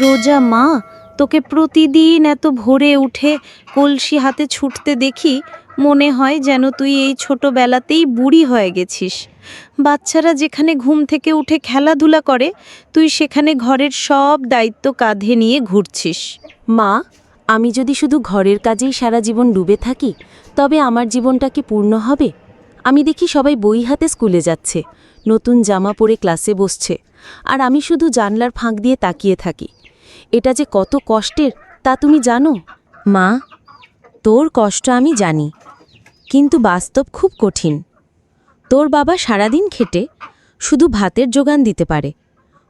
রোজা মা, তোকে প্রতিদিন এত ভোরে উঠে কলসি হাতে ছুটতে দেখি মনে হয় যেন তুই এই ছোটবেলাতেই বুড়ি হয়ে গেছিস। বাচ্চারা যেখানে ঘুম থেকে উঠে খেলাধুলা করে, তুই সেখানে ঘরের সব দায়িত্ব কাঁধে নিয়ে ঘুরছিস। মা, আমি যদি শুধু ঘরের কাজেই সারা জীবন ডুবে থাকি, তবে আমার জীবনটা কি পূর্ণ হবে? আমি দেখি সবাই বই হাতে স্কুলে যাচ্ছে। নতুন জামা পরে ক্লাসে বসছে। আর আমি শুধু জানলার ফাঁক দিয়ে তাকিয়ে থাকি। এটা যে কত কষ্টের, তা তুমি জানো? মা, তোর কষ্ট আমি জানি, কিন্তু বাস্তব খুব কঠিন। তোর বাবা সারাদিন খেটে, শুধু ভাতের যোগান দিতে পারে।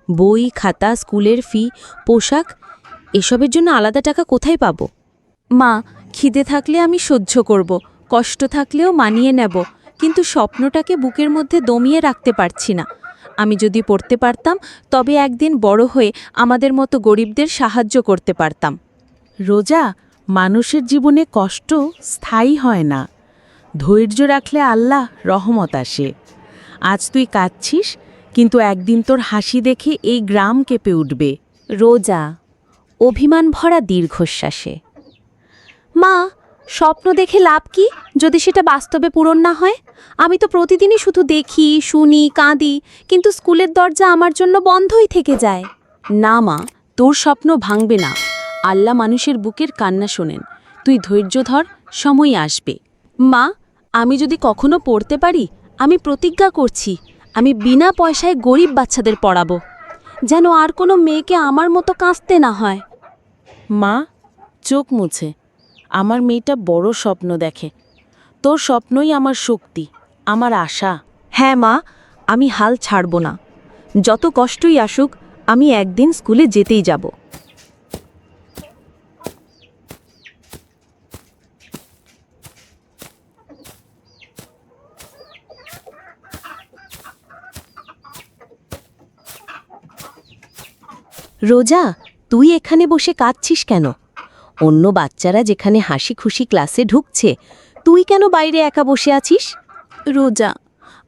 বই, খাতা, স্কুলের ফি, পোশাক, এসবের জন্য আলাদা টাকা কোথায় পাবো? মা, খিদে থাকলে আমি সহ্য করব, কষ্ট থাকলেও মানিয়ে নেব। কিন্তু স্বপ্নটাকে বুকের মধ্যে দমিয়ে রাখতে পারছি না। আমি যদি পড়তে পারতাম, তবে একদিন বড় হয়ে আমাদের মতো গরিবদের সাহায্য করতে পারতাম। রোজা মানুষের জীবনে কষ্ট স্থায়ী হয় না। ধৈর্য রাখলে আল্লাহ রহমত আসে। আজ তুই কাঁদছিস, কিন্তু একদিন তোর হাসি দেখে এই গ্রাম কেঁপে উঠবে। রোজা, অভিমান ভরা দীর্ঘশ্বাসে। মা স্বপ্ন দেখে লাভ কি? যদি সেটা বাস্তবে পূরণ না হয়? আমি তো প্রতিদিনই শুধু দেখি, শুনি, কাঁদি, কিন্তু স্কুলের দরজা আমার জন্য বন্ধই থেকে যায়। না মা, তোর স্বপ্ন ভাঙবে না। আল্লাহ মানুষের বুকের কান্না শোনেন। তুই ধৈর্য ধর, সময় আসবে। মা, আমি যদি কখনো পড়তে পারি, আমি প্রতিজ্ঞা করছি, আমি বিনা পয়সায় গরিব বাচ্চাদের পড়াবো। যেন আর কোনো মেয়েকে আমার মতো কাঁচতে না হয়। মা, চোখ মুছে। আমার মেয়েটা বড় স্বপ্ন দেখে। তোর স্বপ্নই আমার শক্তি, আমার আশা। হ্যাঁ মা, আমি হাল ছাড়ব না। যত কষ্টই আসুক, আমি একদিন স্কুলে যেতেই যাব। রোজা, তুই এখানে বসে কাঁদছিস কেন? অন্য বাচ্চারা যেখানে হাসি খুশি ক্লাসে ঢুকছে তুই কেন বাইরে একা বসে আছিস? রোজা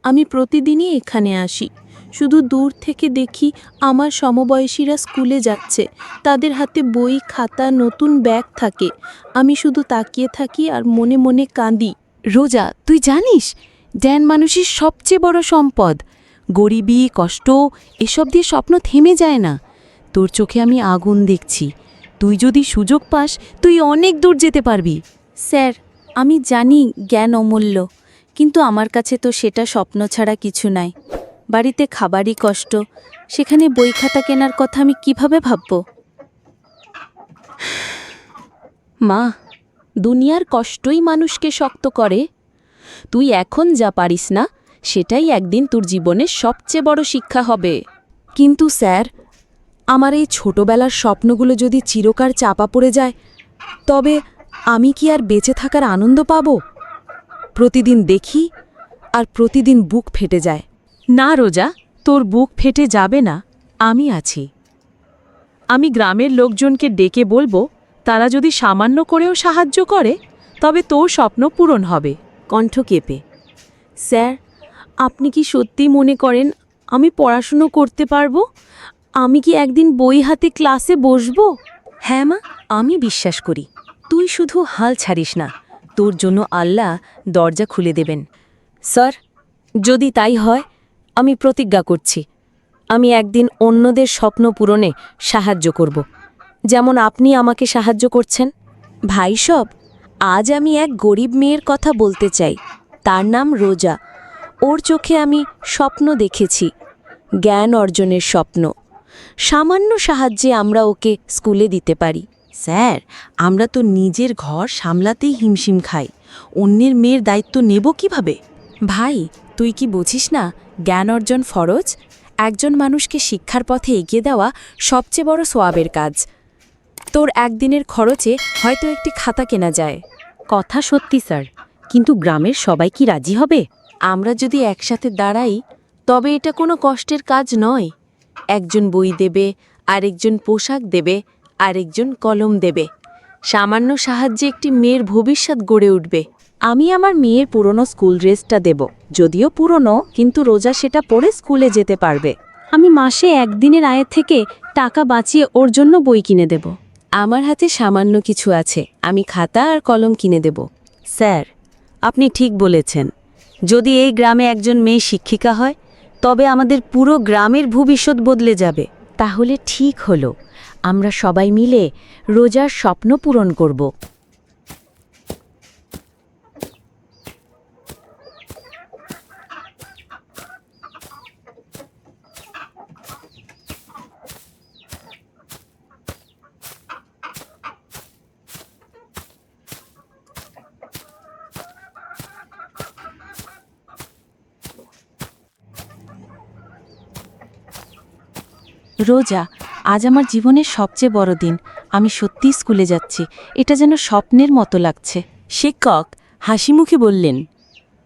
আমি প্রতিদিনই এখানে আসি। শুধু দূর থেকে দেখি আমার সমবয়সীরা স্কুলে যাচ্ছে। তাদের হাতে বই খাতা নতুন ব্যাগ থাকে। আমি শুধু তাকিয়ে থাকি আর মনে মনে কাঁদি। রোজা তুই জানিস ড্যান মানুষের সবচেয়ে বড় সম্পদ। গরিবি কষ্ট এসব দিয়ে স্বপ্ন থেমে যায় না। তোর চোখে আমি আগুন দেখছি। তুই যদি সুযোগ পাস তুই অনেক দূর যেতে পারবি। স্যার আমি জানি জ্ঞান অমূল্য কিন্তু আমার কাছে তো সেটা স্বপ্ন ছাড়া কিছু নাই। বাড়িতে খাবারই কষ্ট সেখানে বই খাতা কেনার কথা আমি কীভাবে ভাবব? মা দুনিয়ার কষ্টই মানুষকে শক্ত করে। তুই এখন যা পারিস না সেটাই একদিন তোর জীবনের সবচেয়ে বড় শিক্ষা হবে। কিন্তু স্যার আমার এই ছোটবেলার স্বপ্নগুলো যদি চিরকার চাপা পড়ে যায়, তবে আমি কি আর বেঁচে থাকার আনন্দ পাব? প্রতিদিন দেখি আর প্রতিদিন বুক ফেটে যায়। না রোজা, তোর বুক ফেটে যাবে না, আমি আছি। আমি গ্রামের লোকজনকে ডেকে বলব, তারা যদি সামান্য করেও সাহায্য করে, তবে তোর স্বপ্ন পূরণ হবে। কণ্ঠ কেঁপে। স্যার, আপনি কি সত্যি মনে করেন আমি পড়াশুনো করতে পারব? আমি কি একদিন বই হাতে ক্লাসে বসবো? হ্যাঁ মা, আমি বিশ্বাস করি। তুই শুধু হাল ছাড়িস না, তোর জন্য আল্লাহ দরজা খুলে দেবেন। স্যার, যদি তাই হয়, আমি প্রতিজ্ঞা করছি। আমি একদিন অন্যদের স্বপ্ন পূরণে সাহায্য করব। যেমন আপনি আমাকে সাহায্য করছেন। ভাই সব, আজ আমি এক গরিব মেয়ের কথা বলতে চাই। তার নাম রোজা। ওর চোখে আমি স্বপ্ন দেখেছি। জ্ঞান অর্জনের স্বপ্ন। সামান্য সাহায্যে আমরা ওকে স্কুলে দিতে পারি। স্যার আমরা তো নিজের ঘর সামলাতেই হিমশিম খাই। অন্যের মেয়ের দায়িত্ব নেব কীভাবে? ভাই তুই কি বুঝিস না জ্ঞান অর্জন ফরজ? একজন মানুষকে শিক্ষার পথে এগিয়ে দেওয়া সবচেয়ে বড় সোয়াবের কাজ। তোর একদিনের খরচে হয়তো একটি খাতা কেনা যায়। কথা সত্যি স্যার। কিন্তু গ্রামের সবাই কি রাজি হবে? আমরা যদি একসাথে দাঁড়াই তবে এটা কোনো কষ্টের কাজ নয়। একজন বই দেবে, আরেকজন পোশাক দেবে, আরেকজন কলম দেবে। সামান্য সাহায্যে একটি মেয়ের ভবিষ্যৎ গড়ে উঠবে। আমি আমার মেয়ের পুরনো স্কুল ড্রেসটা দেব। যদিও পুরনো, কিন্তু রোজা সেটা পরে স্কুলে যেতে পারবে। আমি মাসে একদিনের আয়ের থেকে টাকা বাঁচিয়ে ওর জন্য বই কিনে দেব। আমার হাতে সামান্য কিছু আছে। আমি খাতা আর কলম কিনে দেব। স্যার, আপনি ঠিক বলেছেন। যদি এই গ্রামে একজন মেয়ে শিক্ষিকা হয় তবে আমাদের পুরো গ্রামের ভবিষ্যৎ বদলে যাবে। তাহলে ঠিক হলো। আমরা সবাই মিলে রোজার স্বপ্ন পূরণ করব। রোজা আজ আমার জীবনের সবচেয়ে বড় দিন। আমি সত্যি স্কুলে যাচ্ছি। এটা যেন স্বপ্নের মতো লাগছে। শিক্ষক হাসি মুখে বললেন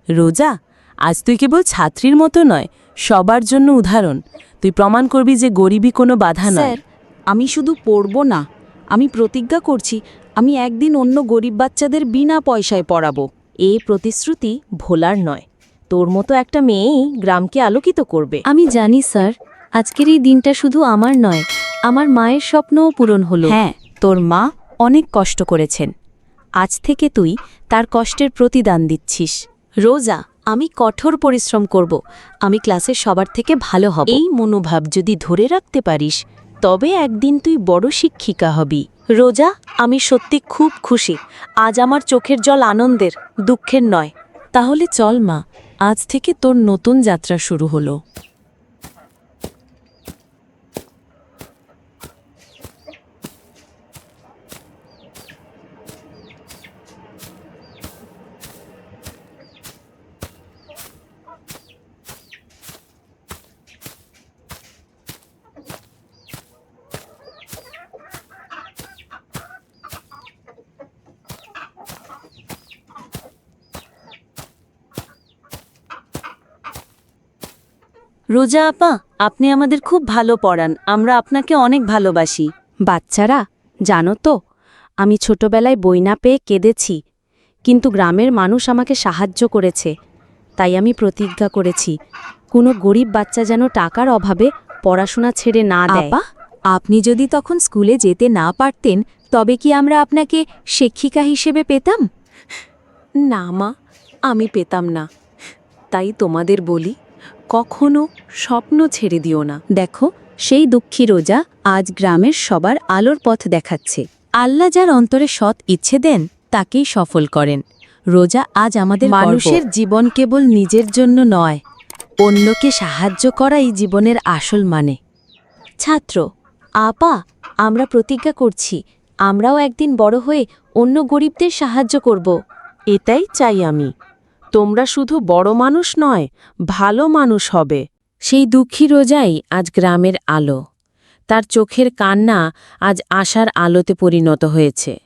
রোজা আজ তুই কেবল ছাত্রীর মতো নয় সবার জন্য উদাহরণ। তুই প্রমাণ করবি যে গরিবই কোনো বাধা নয়। স্যার আমি শুধু পড়ব না। আমি প্রতিজ্ঞা করছি আমি একদিন অন্য গরিব বাচ্চাদের বিনা পয়সায় পড়াবো। এ প্রতিশ্রুতি ভোলার নয়। তোর মতো একটা মেয়েই গ্রামকে আলোকিত করবে। আমি জানি স্যার। আজকের এই দিনটা শুধু আমার নয় আমার মায়ের স্বপ্নও পূরণ হলো। হ্যাঁ তোর মা অনেক কষ্ট করেছেন। আজ থেকে তুই তার কষ্টের প্রতিদান দিচ্ছিস। রোজা আমি কঠোর পরিশ্রম করব। আমি ক্লাসের সবার থেকে ভালো হব। এই মনোভাব যদি ধরে রাখতে পারিস তবে একদিন তুই বড় শিক্ষিকা হবি। রোজা আমি সত্যি খুব খুশি। আজ আমার চোখের জল আনন্দের দুঃখের নয়। তাহলে চল মা আজ থেকে তোর নতুন যাত্রা শুরু হলো। রোজা আপা আপনি আমাদের খুব ভালো পড়ান আমরা আপনাকে অনেক ভালোবাসি। বাচ্চারা জানো তো আমি ছোটবেলায় বই না পেয়ে কেঁদেছি কিন্তু গ্রামের মানুষ আমাকে সাহায্য করেছে তাই আমি প্রতিজ্ঞা করেছি কোনো গরিব বাচ্চা যেন টাকার অভাবে পড়াশোনা ছেড়ে না দেয়। আপা আপনি যদি তখন স্কুলে যেতে না পারতেন তবে কি আমরা আপনাকে শিক্ষিকা হিসেবে পেতাম? না মা আমি পেতাম না তাই তোমাদের বলি কখনো স্বপ্ন ছেড়ে দিও না। দেখো সেই দুঃখী রোজা আজ গ্রামের সবার আলোর পথ দেখাচ্ছে। আল্লাহ যার অন্তরে সৎ ইচ্ছে দেন তাকেই সফল করেন। রোজা আজ আমাদের মানুষের জীবন কেবল নিজের জন্য নয় অন্যকে সাহায্য করাই জীবনের আসল মানে। ছাত্র আপা আমরা প্রতিজ্ঞা করছি আমরাও একদিন বড় হয়ে অন্য গরিবদের সাহায্য করব। এটাই চাই আমি। তোমরা শুধু বড় মানুষ নয়, ভালো মানুষ হবে। সেই দুঃখী রোজাই আজ গ্রামের আলো। তার চোখের কান্না আজ আশার আলোতে পরিণত হয়েছে।